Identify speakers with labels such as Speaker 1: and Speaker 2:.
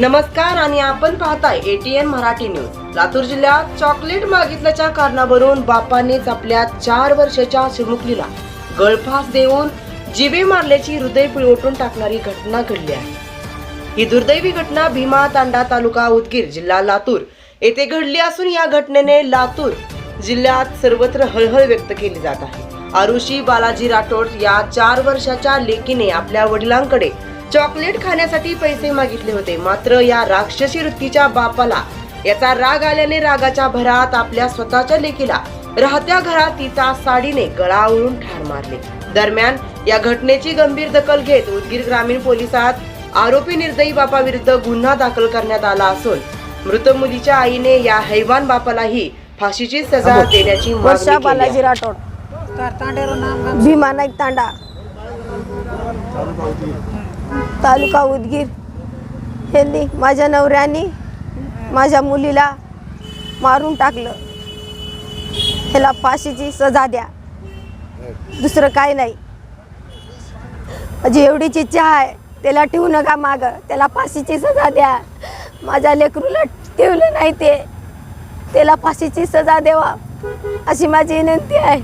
Speaker 1: नमस्कार आणि आपण पाहताय एटीएन मराठी न्यूज. लातूर जिल्ह्यात चॉकलेट मागितल्याच्या कारणावरून बापानेच आपल्या चार वर्षाच्या चिमुकलीला गळफास देऊन जिवे मारल्याची हृदय पिळवटून टाकणारी घटना घडली आहे. ही दुर्दैवी घटना भीमा तांडा तालुका उदगीर जिल्हा लातूर येथे घडली असून या घटनेने लातूर जिल्ह्यात सर्वत्र हळहळ व्यक्त केली जात आहे. आरुषी बालाजी राठोड या चार वर्षाच्या लेकीने आपल्या वडिलांकडे चॉकलेट खाण्यासाठी पैसे मागितले होते. मात्र या राक्षसी वृत्तीच्या बापाला याचा राग आल्याने रागाच्या भरात आपल्या स्वतःच्या लेकीला राहत्या घरात तिचा साडीने गळा आवळून ठार मारले. दरम्यान या घटनेची गंभीर दखल घेत उदगीर ग्रामीण पोलिसात आरोपी निर्दयी बापाविरुद्ध गुन्हा दाखल करण्यात आला असून मृत मुलीच्या आईने या हैवान बापालाही फाशीची सजा देण्याची
Speaker 2: वर्षा बालाजी. राठोड. भीमा नाईक तांडा. तालुका उदगीर. यांनी माझ्या नवऱ्याने माझ्या मुलीला मारून टाकलं. ह्याला फाशीची सजा द्या. दुसरं काय नाही. माझी एवढीच इच्छा आहे त्याला ठेवू नका माग. त्याला फाशीची सजा द्या. माझ्या लेकरूला ठेवलं नाही ते. त्याला फाशीची सजा द्यावा अशी माझी विनंती आहे.